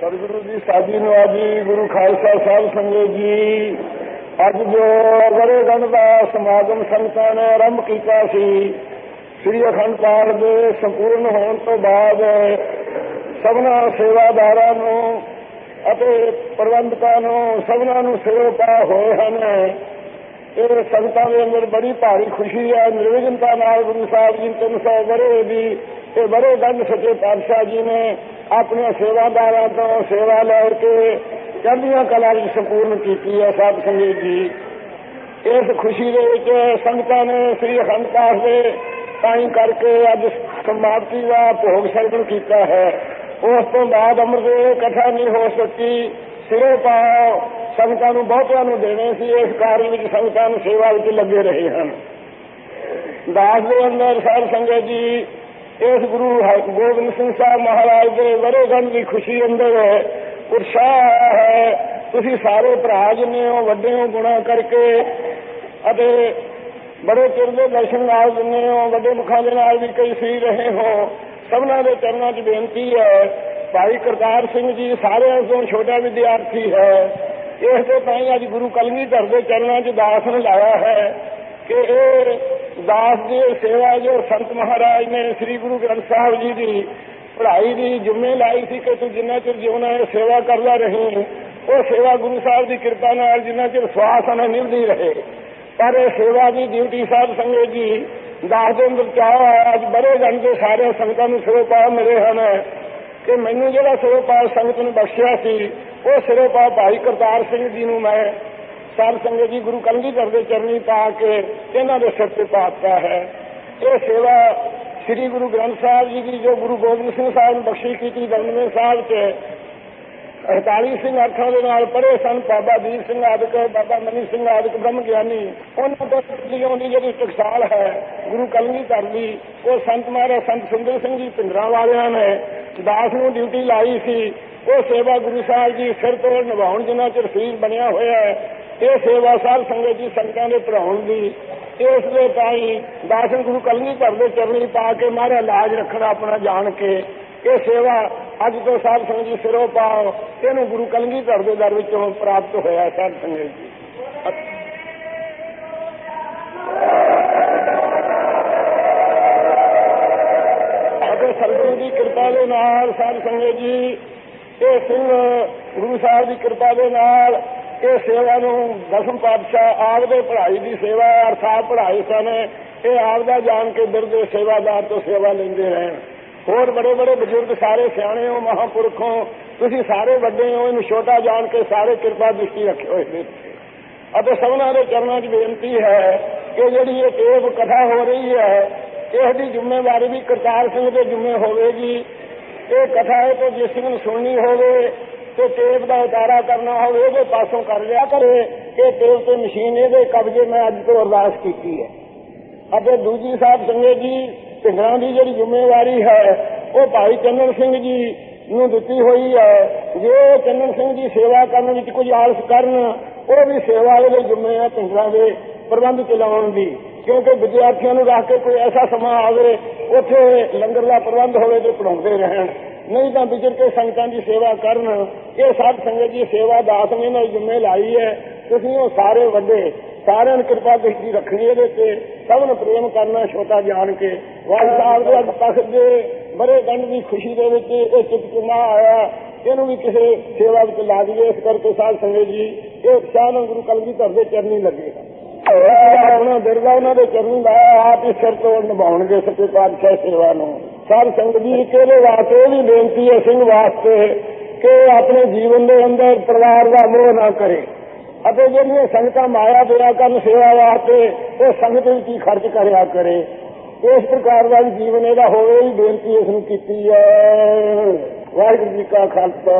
ਸਤਿਗੁਰੂ ਜੀ, ਸਾਜੀ ਨਵਾਜੀ ਗੁਰੂ ਖਾਲਸਾ ਸਾਹਿਬ ਸੰਗਤ ਜੀ। ਅੱਜ ਜੋ ਵਰੇਗੰਢ ਦਾ ਸਮਾਗਮ ਸੰਗਤਾਂ ਨੇ ਆਰੰਭ ਕੀਤਾ ਸੀ, ਸ੍ਰੀ ਅਖੰਡ ਪਾਠ ਦੇ ਸੰਪੂਰਨ ਹੋਣ ਤੋਂ ਬਾਅਦ ਸਭਨਾ ਸੇਵਾਦਾਰਾਂ ਨੂੰ ਅਤੇ ਪ੍ਰਬੰਧਕਾਂ ਨੂੰ ਸਭਨਾ ਨੂੰ ਸਿਰੋਂ ਹੋਏ ਹਨ। ਇਹ ਸੰਗਤਾਂ ਦੇ ਅੰਦਰ ਬੜੀ ਭਾਰੀ ਖੁਸ਼ੀ ਹੈ। ਨਿਰਵਿਘਨਤਾ ਨਾਲ ਗੁਰੂ ਸਾਹਿਬ ਜੀ 300 ਵਰੇ ਦੀ ਤੇ ਵਰੇ ਗੰਧ ਸੱਚੇ ਪਾਤਸ਼ਾਹ ਜੀ ਨੇ ਆਪਣੇ ਸੇਵਾਦਾਰਾਂ ਤੋਂ ਸੇਵਾ ਲੈ ਕੇ ਚੜ੍ਹਦੀਆਂ ਕਲਾ ਵਿੱਚ ਸੰਪੂਰਨ ਕੀਤੀ ਹੈ ਸਾਧ ਸੰਗਤ ਜੀ। ਇਸ ਖੁਸ਼ੀ ਦੇ ਵਿੱਚ ਸੰਗਤਾਂ ਨੇ ਸ੍ਰੀ ਅਖੰਡ ਪਾਠ ਦੇ ਟਾਈਮ ਕਰਕੇ ਅੱਜ ਸਮਾਪਤੀ ਦਾ ਭੋਗ ਸਰਵਣ ਕੀਤਾ ਹੈ। ਉਸ ਤੋਂ ਬਾਅਦ ਅੰਮ੍ਰਿਤ ਕਥਾ ਨਹੀਂ ਹੋ ਸਕੀ। ਸਿਰੇ ਪਾਓ ਸੰਗਤਾਂ ਨੂੰ ਬਹੁਤਿਆਂ ਨੂੰ ਦੇਣੇ ਸੀ, ਇਸ ਕਾਰਨ ਵਿੱਚ ਸੰਗਤਾਂ ਨੂੰ ਸੇਵਾ ਵਿੱਚ ਲੱਗੇ ਰਹੇ ਹਨ। ਦਾਸ ਦੇ ਅੰਦਰ ਸਾਧ ਸੰਗਤ ਜੀ, ਇਸ ਗੁਰੂ ਗੋਬਿੰਦ ਸਿੰਘ ਸਾਹਿਬ ਮਹਾਰਾਜ ਦੇ ਵਰੇਗੰਢ ਦੀ ਖੁਸ਼ੀ ਅੰਦਰ ਉਤਸ਼ਾਹ ਹੈ। ਤੁਸੀਂ ਸਾਰੇ ਭਰਾ ਜਿੰਨੇ ਹੋ, ਵੱਡੇ ਹੋ, ਗੁਣਾ ਕਰਕੇ ਅਤੇ ਬੜੇ ਚਿਰ ਦੇ ਦਰਸ਼ਨ ਨਾਲ ਜਿੰਨੇ ਹੋ, ਵੱਡੇ ਮੁਖਾਂ ਦੇ ਨਾਲ ਵੀ ਕਈ ਸੀ ਰਹੇ ਹੋ, ਸਭਨਾਂ ਦੇ ਚਰਨਾਂ 'ਚ ਬੇਨਤੀ ਹੈ, ਭਾਈ ਕਰਤਾਰ ਸਿੰਘ ਜੀ, ਸਾਰਿਆਂ ਤੋਂ ਛੋਟਾ ਵਿਦਿਆਰਥੀ ਹੈ। ਇਸ ਦੇ ਤਾਂ ਅੱਜ ਗੁਰੂ ਕਲਗੀ ਕਲਗੀਧਰ ਦੇ ਚਰਨਾਂ 'ਚ ਦਾਸ ਨੇ ਲਾਇਆ ਹੈ ਕਿ ਇਹ ਦਾਸ ਦੀ ਸੇਵਾ ਜੋ ਸੰਤ ਮਹਾਰਾਜ ਨੇ ਸ੍ਰੀ ਗੁਰੂ ਗ੍ਰੰਥ ਸਾਹਿਬ ਜੀ ਦੀ ਪੜ੍ਹਾਈ ਦੀ ਜ਼ਿੰਮੇ ਲਾਈ ਸੀ ਕਿ ਤੂੰ ਜਿੰਨਾ ਚਿਰ ਜਿਉਣਾ ਹੈ ਸੇਵਾ ਕਰਦਾ ਰਹੀ, ਉਹ ਸੇਵਾ ਗੁਰੂ ਸਾਹਿਬ ਦੀ ਕਿਰਪਾ ਨਾਲ ਜਿੰਨਾ ਚਿਰ ਸਵਾਸ ਨਾ ਨਿਭਦੀ ਰਹੇ। ਪਰ ਇਹ ਸੇਵਾ ਦੀ ਡਿਊਟੀ ਸਾਹਿਬ ਸੰਗਤ ਜੀ, ਦਾਸ ਦੇ ਅੰਦਰ ਚਾਹ ਹੈ ਅੱਜ ਬੜੇ ਗੰਢ ਦੇ ਸਾਰੇ ਸੰਗਤਾਂ ਨੂੰ ਸਿਰੋਂ ਪਾ ਮਿਲੇ ਹਨ ਕਿ ਮੈਨੂੰ ਜਿਹੜਾ ਸਿਰੋਂ ਪਾ ਸੰਗਤ ਨੂੰ ਬਖਸ਼ਿਆ ਸੀ ਉਹ ਸਿਰੋਂ ਪਾ ਭਾਈ ਕਰਤਾਰ ਸਿੰਘ ਜੀ ਨੂੰ ਮੈਂ ਸਾਧ ਸੰਗਤ ਜੀ ਗੁਰੂ ਕਲਗੀਧਰ ਦੇ ਚਰਨੀ ਪਾ ਕੇ ਇਹਨਾਂ ਦੇ ਸਿਰ ਤੇ ਪਾਤਾ ਹੈ। ਇਹ ਸੇਵਾ ਸ੍ਰੀ ਗੁਰੂ ਗ੍ਰੰਥ ਸਾਹਿਬ ਜੀ ਦੀ ਜੋ ਗੁਰੂ ਗੋਬਿੰਦ ਸਿੰਘ ਸਾਹਿਬ ਨੇ ਬਖਸ਼ੀ ਕੀਤੀ ਦੰਦਵੇਂ ਸਾਹਿਬ 'ਚ 48 ਸਿੰਘ ਅਰਥਾਂ ਦੇ ਨਾਲ ਪੜ੍ਹੇ ਸਨ, ਬਾਬਾ ਦੀਪ ਸਿੰਘ ਆਦਿਕ, ਬਾਬਾ ਮਨੀ ਸਿੰਘ ਆਦਿਕ, ਬ੍ਰਹਮ ਗਿਆਨੀ। ਉਹਨਾਂ ਤੋਂ ਲਿਆਉਣ ਦੀ ਜਿਹੜੀ ਟਕਸਾਲ ਹੈ ਗੁਰੂ ਕਲਗੀਧਰ ਦੀ, ਉਹ ਸੰਤ ਮਹਾਰਾਜ ਸੰਤ ਸੁੰਦਰ ਸਿੰਘ ਜੀ ਪਿੰਡਰਾਂ ਵਾਲਿਆਂ ਨੇ ਦਾਸ ਨੂੰ ਡਿਊਟੀ ਲਾਈ ਸੀ। ਉਹ ਸੇਵਾ ਗੁਰੂ ਸਾਹਿਬ ਜੀ ਸਿਰ ਤੋਂ ਨਿਭਾਉਣ ਜਿੰਨਾ ਚਿਰ ਸਰੀਰ ਬਣਿਆ ਹੋਇਆ ਹੈ, ਇਹ ਸੇਵਾ ਸਾਧ ਸੰਗਤ ਜੀ ਸੰਗਤਾਂ ਦੇ ਭਰਾਉਣ ਦੀ। ਇਸ ਦੇ ਤਾਈ ਦਾਸਨ ਗੁਰੂ ਕਲਗੀਧਰ ਦੇ ਚਰਨੀ ਪਾ ਕੇ ਮਾਰੇ ਲਾਜ ਰੱਖਣਾ ਆਪਣਾ ਜਾਣ ਕੇ, ਇਹ ਸੇਵਾ ਅੱਜ ਤੋਂ ਸਾਧ ਸੰਗਤ ਜੀ ਸਿਰੋਂ ਪਾਓ, ਇਹਨੂੰ ਗੁਰੂ ਕਲਗੀ ਕਲਗੀਧਰ ਦੇ ਦਰ ਵਿੱਚੋਂ ਪ੍ਰਾਪਤ ਹੋਇਆ ਸਾਧ ਸੰਗਤ ਜੀ। ਅਤੇ ਸਰਗੁਰੂ ਦੀ ਕਿਰਪਾ ਦੇ ਨਾਲ ਸਾਧ ਸੰਗਤ ਜੀ ਇਹ ਸਿੰਘ ਗੁਰੂ ਸਾਹਿਬ ਦੀ ਕਿਰਪਾ ਦੇ ਨਾਲ ਇਹ ਸੇਵਾ ਨੂੰ ਦਸਮ ਪਾਤਸ਼ਾਹ ਆਪ ਦੇ ਪੜ੍ਹਾਈ ਦੀ ਸੇਵਾ ਅਰਥਾਤ ਪੜ੍ਹਾਈ ਸਨ। ਇਹ ਆਪ ਦਾ ਜਾਣ ਕੇ ਬਿਰਦੇ ਸੇਵਾਦਾਰ ਤੋਂ ਸੇਵਾ ਲੈਂਦੇ ਰਹਿਣ। ਹੋਰ ਬੜੇ ਬੜੇ ਬਜ਼ੁਰਗ ਸਾਰੇ ਸਿਆਣੇ ਹੋ, ਮਹਾਪੁਰਖੋਂ ਤੁਸੀਂ ਸਾਰੇ ਵੱਡੇ ਹੋ, ਇਹਨੂੰ ਛੋਟਾ ਜਾਣ ਕੇ ਸਾਰੇ ਕਿਰਪਾ ਦ੍ਰਿਸ਼ਟੀ ਰੱਖੇ ਹੋਏ ਨੇ। ਅਤੇ ਸਭਨਾਂ ਦੇ ਚਰਨਾਂ 'ਚ ਬੇਨਤੀ ਹੈ ਕਿ ਜਿਹੜੀ ਇਹ ਟੇਪ ਕਥਾ ਹੋ ਰਹੀ ਹੈ ਇਸ ਦੀ ਜ਼ਿੰਮੇਵਾਰੀ ਵੀ ਕਰਤਾਰ ਸਿੰਘ ਦੇ ਜ਼ਿੰਮੇ ਹੋਵੇਗੀ। ਇਹ ਕਥਾ ਹੈ ਤੇ ਜਿਸ ਨੂੰ ਸੁਣਨੀ ਹੋਵੇ ਤੇ ਟੇਪ ਦਾ ਉਤਾਰਾ ਕਰਨਾ ਹੋਵੇ, ਉਹਦੇ ਪਾਸੋਂ ਕਰ ਲਿਆ ਕਰੇ। ਇਹ ਟੇਪ ਤੇ ਮਸ਼ੀਨ ਇਹਦੇ ਕਬਜ਼ੇ ਮੈਂ ਅੱਜ ਤੋਂ ਅਰਦਾਸ ਕੀਤੀ ਹੈ। ਅਤੇ ਦੂਜੀ ਸਾਹਿਬ ਸੰਗਤ ਜੀ ਪਿੰਡਾਂ ਦੀ ਜਿਹੜੀ ਜ਼ਿੰਮੇਵਾਰੀ ਹੈ, ਉਹ ਭਾਈ ਚੰਨਨ ਸਿੰਘ ਜੀ ਨੂੰ ਦਿੱਤੀ ਹੋਈ ਹੈ। ਜੇ ਚੰਨਨ ਸਿੰਘ ਜੀ ਸੇਵਾ ਕਰਨ ਵਿੱਚ ਕੁਝ ਆਲਸ ਕਰਨ, ਉਹ ਵੀ ਸੇਵਾ ਦੇ ਜ਼ਿੰਮੇ ਹੈ ਪਿੰਡਾਂ ਦੇ ਪ੍ਰਬੰਧ ਚਲਾਉਣ ਦੀ। ਕਿਉਂਕਿ ਵਿਦਿਆਰਥੀਆਂ ਨੂੰ ਰੱਖ ਕੇ ਕੋਈ ਐਸਾ ਸਮਾਂ ਆਵੇ, ਉੱਥੇ ਲੰਗਰ ਦਾ ਪ੍ਰਬੰਧ ਹੋਵੇ ਤੇ ਪੜਾਉਂਦੇ ਰਹਿਣ। ਨਹੀਂ ਤਾਂ ਵਿਚਰ ਕੇ ਸੰਗਤਾਂ ਦੀ ਸੇਵਾ ਕਰਨ। ਇਹ ਸਾਧ ਸੰਗਤ ਦੀ ਸੇਵਾ ਦਾਸ ਨੇ ਨਾਲ ਜ਼ਿੰਮੇ ਲਾਈ ਹੈ। ਤੁਸੀਂ ਉਹ ਸਾਰੇ ਵੱਡੇ, ਸਾਰਿਆਂ ਨੂੰ ਕਿਰਪਾ ਦ੍ਰਿਸ਼ਟੀ ਰੱਖਣੀ ਇਹਦੇ ਤੇ। ਸਭ ਨੂੰ ਪ੍ਰੇਮ ਕਰਨਾ ਛੋਟਾ ਜਾਣ ਕੇ। ਵਾਹਿ ਸਾਹਿਬ ਦੇ ਅੱਜ ਤੱਕ ਦੇ ਬੜੇ ਗੰਢ ਦੀ ਖੁਸ਼ੀ ਦੇ ਵਿੱਚ ਇਹ ਚਿਤਕਮਾ ਆਇਆ। ਇਹਨੂੰ ਵੀ ਕਿਸੇ ਸੇਵਾ ਵਿੱਚ ਲਾ ਦਈਏ। ਇਸ ਕਰਕੇ ਸਾਧ ਸੰਗਤ ਜੀ, ਇਹ ਉਤਸ਼ਾਹ ਨਾਲ ਗੁਰੂ ਕਲਗੀਧਰ ਦੇ ਚਰਨੀ ਲੱਗੇਗਾ ਆਪਣਾ ਬਿਰਲਾ ਉਹਨਾਂ ਦੇ ਚਰਨੀ ਲਾਇਆ ਆਪ ਇਸ ਸਿਰ ਤੋਂ ਨਿਭਾਉਣਗੇ ਸੱਚੇ ਪਾਤਸ਼ਾਹ ਸੇਵਾ ਨੂੰ। ਸਭ ਸੰਗਤ ਜੀ ਕਿਹਦੇ ਵਾਸਤੇ ਵੀ ਬੇਨਤੀ ਹੈ ਸਿੰਘ ਵਾਸਤੇ ਕਿ ਆਪਣੇ ਜੀਵਨ ਦੇ ਅੰਦਰ ਪਰਿਵਾਰ ਦਾ ਮੋਹ ਨਾ ਕਰੇ। ਅਤੇ ਜਿਹੜੀਆਂ ਸੰਗਤਾਂ ਮਾਇਆ ਦਿਆ ਕਰਨ ਸੇਵਾ ਵਾਸਤੇ, ਉਹ ਸੰਗਤ ਵਿੱਚ ਹੀ ਖਰਚ ਕਰਿਆ ਕਰੇ। ਇਸ ਪ੍ਰਕਾਰ ਦਾ ਜੀਵਨ ਇਹਦਾ ਹੋਵੇ ਹੀ ਬੇਨਤੀ ਇਸ ਨੂੰ ਕੀਤੀ ਹੈ। ਵਾਹਿਗੁਰੂ ਜੀ ਕਾ ਖਾਲਸਾ।